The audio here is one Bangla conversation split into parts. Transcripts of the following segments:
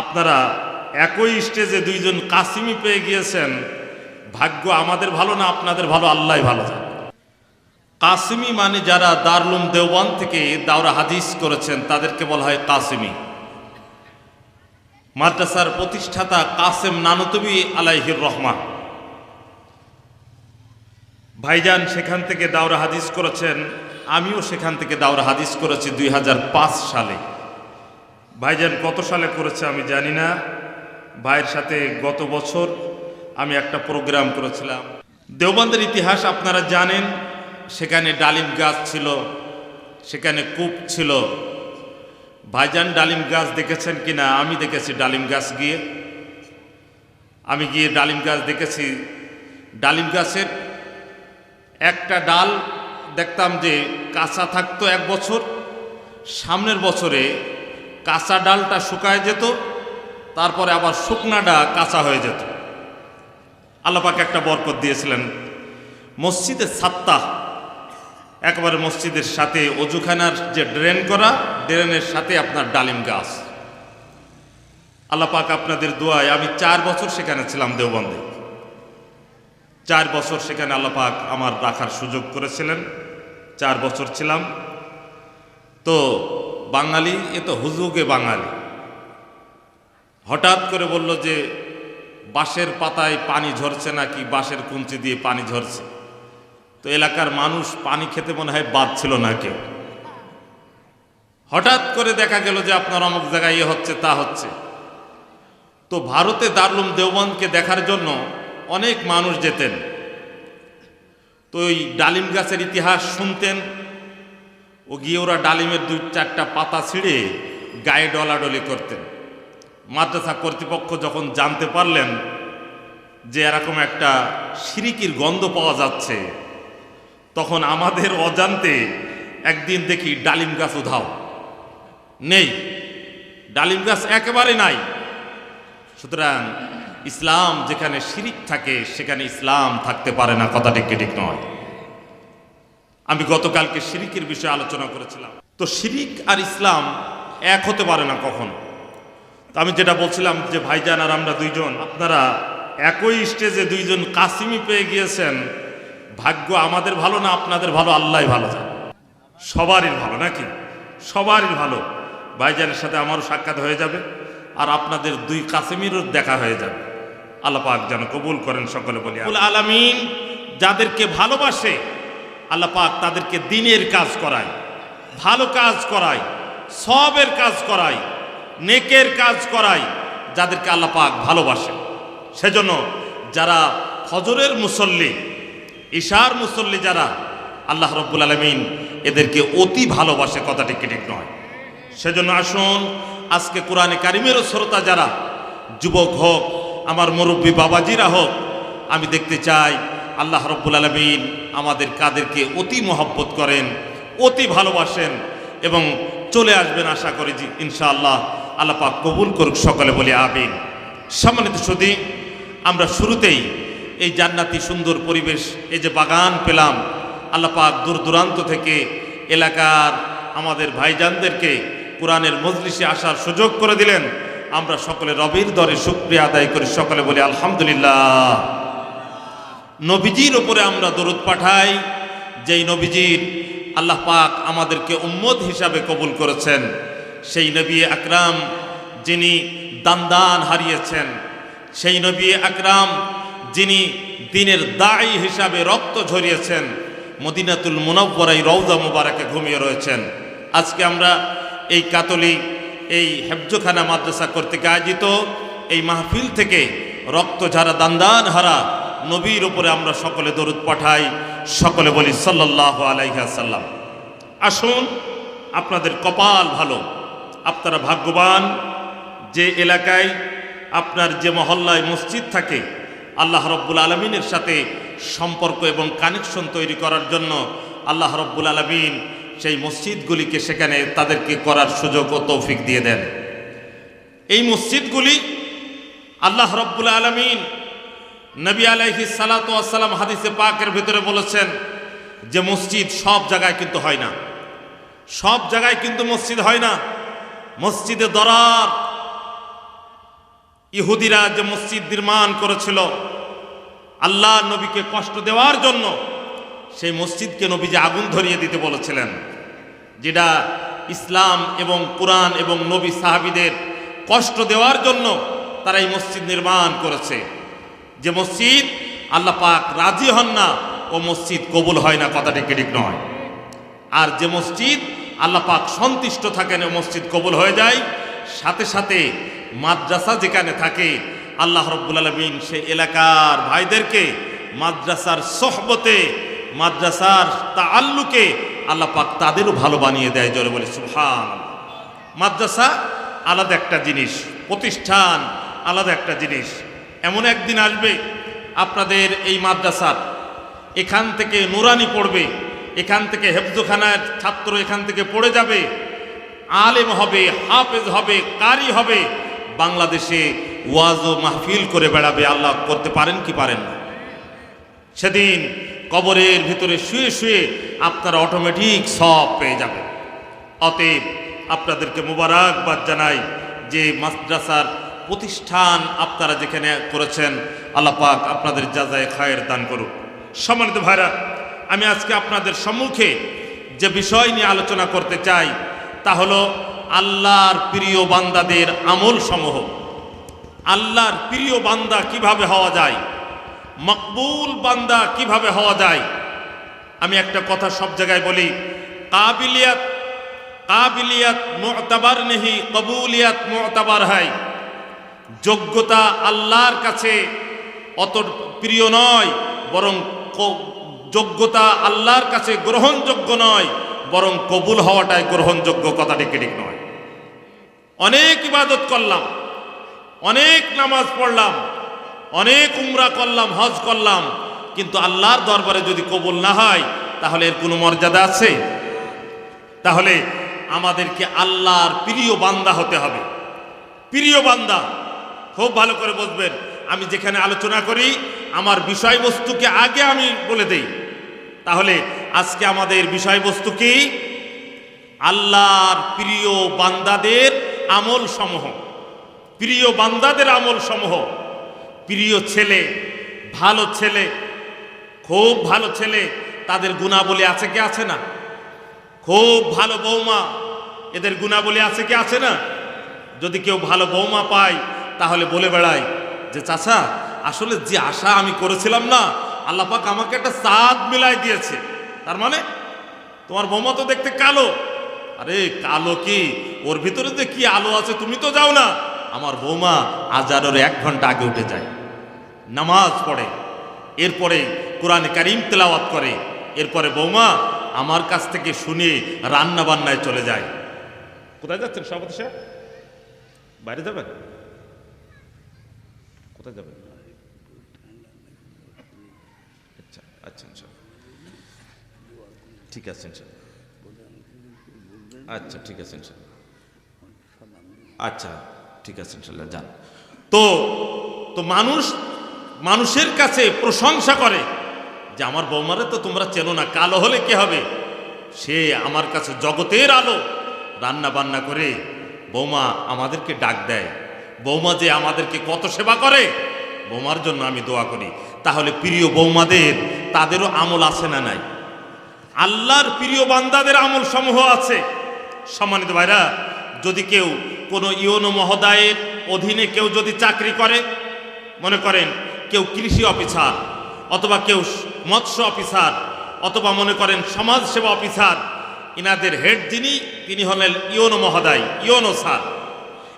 আপনারা একই স্টেজে দুইজন কাসিমি পেয়ে গিয়েছেন। ভাগ্য আমাদের ভালো না আপনাদের ভালো আল্লাহ ভালো জানে। কাসিমি মানে যারা দারলুম দেওবান থেকে দাওরা হাদিস করেছেন, তাদেরকে বলা হয় কাসিমি মাদ্রাসার প্রতিষ্ঠাতা কাসেম নানতবি আলাইহির রহমান। ভাইজান সেখান থেকে দাওরা হাদিস করেছেন, আমিও সেখান থেকে দাওরা হাদিস করেছি দুই হাজার পাঁচ সালে। ভাইজান কত সালে করেছে আমি জানি না। ভাইয়ের সাথে গত বছর আমি একটা প্রোগ্রাম করেছিলাম। দেওবন্দের ইতিহাস আপনারা জানেন, সেখানে ডালিম গাছ ছিল, সেখানে কূপ ছিল। ভাইজান ডালিম গাছ দেখেছেন কিনা? আমি দেখেছি ডালিম গাছ গিয়ে। আমি গিয়ে ডালিম গাছ দেখেছি। ডালিম গাছের একটা ডাল দেখতাম যে কাঁচা থাকতো এক বছর, সামনের বছরে কাঁচা ডালটা শুকায় যেত, তারপরে আবার শুকনাটা কাঁচা হয়ে যেত। আল্লাপাকে একটা বরকত দিয়েছিলেন। মসজিদের সাত্তা একবারে মসজিদের সাথে অজুখানার যে ড্রেন করা, ড্রেনের সাথে আপনার ডালিম গাছ। আল্লাপাক আপনাদের দোয়ায়, আমি চার বছর সেখানে ছিলাম দেওবন্দে। চার বছর সেখানে আল্লাপাক আমার রাখার সুযোগ করেছিলেন। চার বছর ছিলাম। তো বাঙালি, এ তো হুজুগে বাঙালি। হঠাৎ করে বলল যে, বাঁশের পাতায় পানি ঝরছে নাকি? বাঁশের কুঞ্চি দিয়ে পানি ঝরছে। তো এলাকার মানুষ পানি খেতে মনে হয় বাদ ছিল না কেউ। হঠাৎ করে দেখা গেল যে আপনার অমুক জায়গায় ইয়ে হচ্ছে, তা হচ্ছে। তো ভারতে দারুম দেওবন্দকে দেখার জন্য অনেক মানুষ যেতেন। তো ওই ডালিম গাছের ইতিহাস শুনতেন ও গিয়ে ওরা ডালিমের দুই চারটা পাতা ছিঁড়ে গায়ে ডলাডলি করতেন। মাদ্রাসা কর্তৃপক্ষ যখন জানতে পারলেন যে এরকম একটা সিরিকির গন্ধ পাওয়া যাচ্ছে, তখন আমাদের অজান্তে একদিন দেখি ডালিম গাছ উধাও। নেই, ডালিম গাছ একেবারে নাই। সুতরাং ইসলাম যেখানে শিরিক থাকে, সেখানে ইসলাম থাকতে পারে না কথাটি ঠিক নয়। আমি গতকালকে শিরিকের বিষয়ে আলোচনা করেছিলাম। তো শিরিক আর ইসলাম এক হতে পারে না কখনো। তো আমি যেটা বলছিলাম যে ভাইজান আর আমরা দুইজন, আপনারা একই স্টেজে দুইজন কাসিমি পেয়ে গিয়েছেন। ভাগ্য আমাদের ভালো না আপনাদের ভালো, আল্লাহ ভালো জানে। সবারই ভালো, নাকি? সবারই ভালো। ভাইজানের সাথে আমারও সাক্ষাৎ হয়ে যাবে আর আপনাদের দুই কাসিমিরও দেখা হয়ে যাবে। আল্লাহ পাক যেন কবুল করেন সকলে বলি আলামিন যাদেরকে ভালোবাসে আল্লাহ পাক তাদেরকে দিনের কাজ করায়, ভালো কাজ করায়, সবের কাজ করায়, নেকের কাজ করায়, যাদেরকে আল্লাহ পাক ভালোবাসে। সেজন্য যারা ফজরের মুসল্লি, ঈশার মুসল্লি যারা, আল্লাহ রব্বুল আলমিন এদেরকে অতি ভালোবাসে কথাটি ঠিক নয়। সেজন্য আসুন, আজকে কোরআনে কারিমেরও শ্রোতা যারা, যুবক হোক, আমার মুরব্বী বাবাজিরা হোক, আমি দেখতে চাই আল্লাহ রব্বুল আলমিন আমাদের কাদেরকে অতি মহব্বত করেন, অতি ভালোবাসেন এবং চলে আসবেন আশা করি যে ইনশাআল্লাহ আল্লাহ পাক কবুল করুক সকলে বলে আবিন সম্মানিত সুদী আমরা শুরুতেই এই জান্নাতি সুন্দর পরিবেশ, এই যে বাগান পেলাম, আল্লাহ পাক দূর দূরান্ত থেকে এলাকার আমাদের ভাইজানদেরকে কোরআনের মজলিসে আসার সুযোগ করে দিলেন। আমরা সকলে রবির দরে শুক্রিয়া আদায় করি, সকলে বলি আলহামদুলিল্লাহ। নবীজির ওপরে আমরা দরুদ পাঠাই, যেই নবীজির আল্লাহ পাক আমাদেরকে উম্মদ হিসাবে কবুল করেছেন। সেই নবী আকরাম যিনি দান হারিয়েছেন, সেই নবী আকরাম যিনি দিনের দায়ী হিসাবে রক্ত ঝরিয়েছেন, মদিনাতুল মুনব্বরাই রৌদা মুবারাকে ঘুমিয়ে রয়েছেন। আজকে আমরা এই কাতলি, এই হেফজখানা মাদ্রাসা কর্তৃক আয়োজিত এই মাহফিল থেকে রক্ত ঝাড়া দান্দান হারা নবীর উপরে আমরা সকলে দরুদ পাঠাই, সকলে বলি সাল্লাহ আলাইহাসাল্লাম আসুন, আপনাদের কপাল ভালো। আপনারা ভাগ্যবান যে এলাকায় আপনার যে মহল্লায় মসজিদ থাকে, আল্লাহ রব্বুল আলমিনের সাথে সম্পর্ক এবং কানেকশন তৈরি করার জন্য আল্লাহ রব্বুল আলমিন সেই মসজিদগুলিকে সেখানে তাদেরকে করার সুযোগ ও তৌফিক দিয়ে দেন। এই মসজিদগুলি আল্লাহ রব্বুল আলমিন নবী আলাইহি সালাতাম হাদিসে পাকের ভিতরে বলেছেন যে মসজিদ সব জায়গায় কিন্তু হয় না। সব জায়গায় কিন্তু মসজিদ হয় না। মসজিদে দরার ইহুদিরা যে মসজিদ নির্মাণ করেছিল, আল্লাহ নবীকে কষ্ট দেওয়ার জন্য সেই মসজিদকে নবী যে আগুন ধরিয়ে দিতে বলেছিলেন, যেটা ইসলাম এবং কোরআন এবং নবী সাহাবিদের কষ্ট দেওয়ার জন্য তারা এই মসজিদ নির্মাণ করেছে। যে মসজিদ আল্লাহ পাক রাজি হন না, ও মসজিদ কবুল হয় না, কথাটি ঠিক নয়। আর যে মসজিদ আল্লাহ পাক সন্তুষ্ট থাকেন, ও মসজিদ কবুল হয়ে যায়, সাথে সাথে মাদ্রাসা যেখানে থাকে, আল্লাহ রব্বুল আলমিন সে এলাকার ভাইদেরকে মাদ্রাসার সহবতে, মাদ্রাসার তাল্লুকে আল্লাহ পাক তাদেরও ভালো বানিয়ে দেয়, জোরে বলে সুহান মাদ্রাসা আলাদা একটা জিনিস, প্রতিষ্ঠান আলাদা একটা জিনিস এমন একদিন আসবে, আপনাদের এই মাদ্রাসার। এখান থেকে নুরানি পড়বে, এখান থেকে হেফজুখানার ছাত্র এখান থেকে পড়ে যাবে, আলেম হবে, হাফেজ হবে, কারি হবে, বাংলাদেশে ওয়াজ ও মাহফিল করে বেড়াবে, আল্লাহ করতে পারেন কি পারেন না। সেদিন কবরের ভিতরে শুয়ে শুয়ে আপনারা অটোমেটিক সব পেয়ে যাবেন। অতএব আপনাদেরকে মুবারকবাদ জানাই যে মাদ্রাসার প্রতিষ্ঠান আপনারা যেখানে করেছেন, আল্লাহ পাক আপনাদের যাজায় খায়ের দান করুক। সম্মানিত ভাইরা, আমি আজকে আপনাদের সম্মুখে যে বিষয় নিয়ে আলোচনা করতে চাই, তা হলো আল্লাহর প্রিয় বান্দাদের আমল সমূহ। আল্লাহর প্রিয় বান্দা কীভাবে হওয়া যায়? মকবুল বান্দা কীভাবে হওয়া যায়? আমি একটা কথা সব জায়গায় বলি, কাবিলিয়াত কাবিলিয়াত মোতাবার নেহি কবুলিয়াত মোতাবার হয় যোগ্যতা আল্লাহর কাছে অত প্রিয় নয়, বরং যোগ্যতা আল্লাহর কাছে গ্রহণযোগ্য নয়, বরং কবুল হওয়াটাই গ্রহণযোগ্য কথাটি ঠিক নয়। অনেক ইবাদত করলাম, অনেক নামাজ পড়লাম, অনেক উমরা করলাম, হজ করলাম, কিন্তু আল্লাহর দরবারে যদি কবুল না হয়, তাহলে এর কোনো মর্যাদা আছে? তাহলে আমাদেরকে আল্লাহর প্রিয় বান্দা হতে হবে। প্রিয় বান্দা খুব ভালো করে বুঝবেন। আমি যেখানে আলোচনা করি, আমার বিষয়বস্তুকে আগে আমি বলে দেই। তাহলে আজকে আমাদের বিষয়বস্তু কি? আল্লাহর প্রিয় বান্দাদের আমল সমূহ। প্রিয় বান্দাদের আমল সমূহ। প্রিয় ছেলে, ভালো ছেলে, খুব ভালো ছেলে, তাদের গুণাবলী আছে কি আছে না? খুব ভালো বৌমা, এদের গুণাবলী আছে কি আছে না? যদি কেউ ভালো বৌমা পায় তাহলে বলে বেড়ায় যে, চাচা, আসলে যে আশা আমি করেছিলাম না, আল্লাহ পাক আমাকে একটা সাদ মিলাই দিয়েছে। তার মানে তোমার বৌমা তো দেখতে কালো। আরে, কালো কি? ওর ভিতরে যে কি আলো আছে তুমি তো যাও না। আমার বৌমা আজারের এক ঘণ্টা আগে উঠে যায়। নামাজ পড়ে। এরপরে কোরআনে কারিম তেলাওয়াত করে। এরপরে বৌমা আমার কাছ থেকে শুনে রান্না বান্নায় চলে যায়। কোথায় যাচ্ছেন সভাপতি সাহেব? বাইরে যাবেন? কোথায় যাবেন? আচ্ছা আচ্ছা ঠিক আছে। আচ্ছা ঠিক আছে। আচ্ছা ঠিক আছে, ইনশাল্লাহ, যান। তো তো মানুষ, মানুষের কাছে প্রশংসা করে যে আমার বৌমারে তো তোমরা চেনো না, কালো হলে কি হবে? সে আমার কাছে জগতের আলো। রান্না বান্না করে বৌমা আমাদেরকে ডাক দেয়। বৌমা যে আমাদেরকে কত সেবা করে, বৌমার জন্য আমি দোয়া করি। তাহলে প্রিয় বৌমাদের, তাদেরও আমল আছে না নাই? আল্লাহর প্রিয় বান্দাদের আমল সমূহ আছে। সম্মানিত ভাইরা, যদি কেউ কোনো ইয়নো মহোদয়ের অধীনে কেউ যদি চাকরি করে, মনে করেন কেউ কৃষি অফিসার অথবা কেউ মৎস্য অফিসার অথবা মনে করেন সমাজ সেবা অফিসার, ইনাদের হেড যিনি, তিনি হলেন ইয়নো মহোদয় ইয়নো স্যার।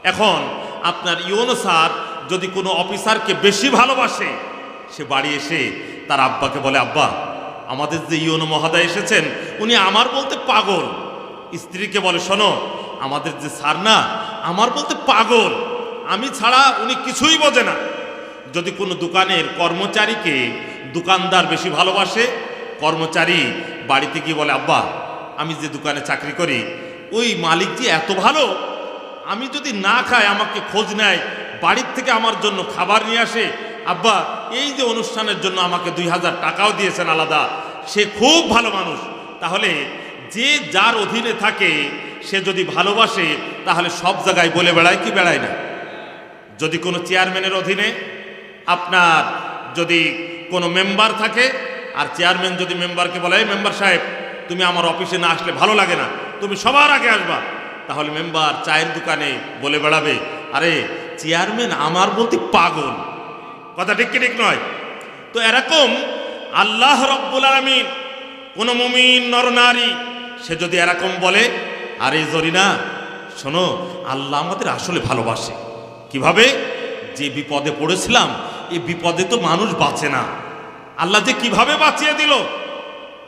এখন আপনার ইয়নো স্যার যদি কোনো অফিসারকে বেশি ভালোবাসে, সে বাড়ি এসে তার আব্বাকে বলে, আব্বা, আমাদের যে ইয়নো মহোদয় এসেছেন, উনি আমার বলতে পাগল। স্ত্রীকে বলে, শোনো, আমাদের যে স্যার না, আমার বলতে পাগল। আমি ছাড়া উনি কিছুই বোঝে না। যদি কোনো দোকানের কর্মচারীকে দোকানদার বেশি ভালোবাসে, কর্মচারী বাড়িতে গিয়ে বলে, আব্বা, আমি যে দোকানে চাকরি করি, ওই মালিক যে এত ভালো আমি যদি না খাই, আমাকে খোঁজ নেয়, বাড়ির থেকে আমার জন্য খাবার নিয়ে আসে। আব্বা, এই যে অনুষ্ঠানের জন্য আমাকে দুই হাজার টাকাও দিয়েছেন আলাদা। সে খুব ভালো মানুষ। তাহলে যে যার অধীনে থাকে, সে যদি ভালোবাসে, তাহলে সব জায়গায় বলে বেড়ায় কি বেড়ায় না? যদি কোনো চেয়ারম্যানের অধীনে, আপনার যদি কোনো মেম্বার থাকে, আর চেয়ারম্যান যদি মেম্বারকে বলে, "এই মেম্বার সাহেব, তুমি আমার অফিসে না আসলে ভালো লাগে না। তুমি সবার আগে আসবা। তাহলে মেম্বার চায়ের দোকানে বলে বেড়াবে, আরে, চেয়ারম্যান আমার বলতে পাগল। কথা ঠিক ঠিক নয়? তো এরকম আল্লাহ রব্বুল আলমিন কোনো মুমিন নরনারী সে যদি এরকম বলে, আরে জরিনা শোনো, আল্লাহ আমাদের আসলে ভালোবাসে। কীভাবে? যে বিপদে পড়েছিলাম, এই বিপদে তো মানুষ বাঁচে না। আল্লাহ যে কীভাবে বাঁচিয়ে দিল?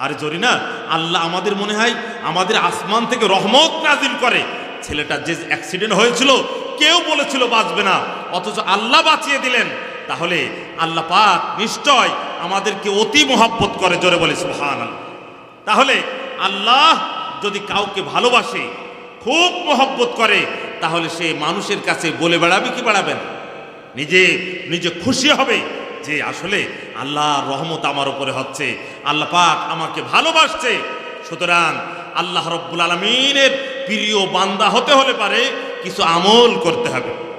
আরে জরিনা আল্লাহ আমাদের মনে হয় আমাদের আসমান থেকে রহমত নাজিল করে। ছেলেটা যে অ্যাক্সিডেন্ট হয়েছিল, কেউ বলেছিল বাঁচবে না, অথচ আল্লাহ বাঁচিয়ে দিলেন। তাহলে আল্লাহ পাক নিশ্চয় আমাদেরকে অতি মহাব্বত করে, জোরে বলে সুহান তাহলে আল্লাহ যদি কাউকে ভালোবাসে, খুব মহব্বত করে, তাহলে সে মানুষের কাছে বলে বেড়াবে কি বেড়াবেন নিজে নিজে খুশি হবে যে আসলে আল্লাহর রহমত আমার উপরে হচ্ছে, আল্লাহ পাক আমাকে ভালোবাসছে। সুতরাং আল্লাহ রব্বুল আলমিনের প্রিয় বান্দা হতে হলে পারে কিছু আমল করতে হবে।